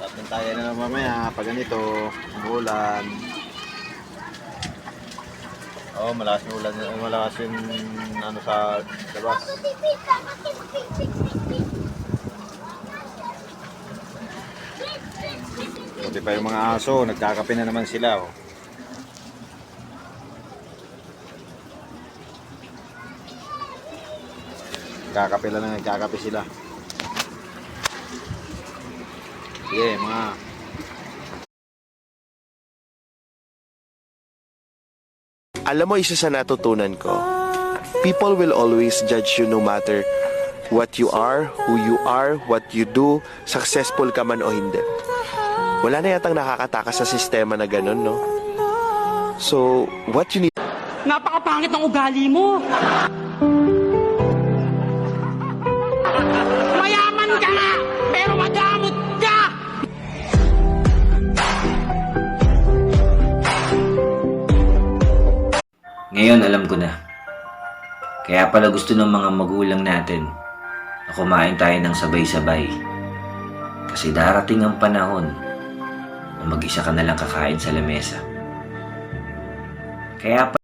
Tapos tayo na mamaya pag ganito, umulan. Oo, oh, malakas yung ulan, malakas yung ano sa labas. Buti pa yung mga aso, nagkakape na naman sila. Oh. Nagkakape lang na nagkakape sila. Sige, mga Alam mo, isa sa natutunan ko, people will always judge you no matter what you are, who you are, what you do, successful ka man o hindi. Wala na yatang nakakatakas sa sistema na ganun, no? So, what you need Napakapangit ng ugali mo. Ngayon alam ko na. Kaya pala gusto ng mga magulang natin na kumain tayo ng sabay-sabay. Kasi darating ang panahon na mag-isa ka na lang kakain sa lamesa. Kaya pa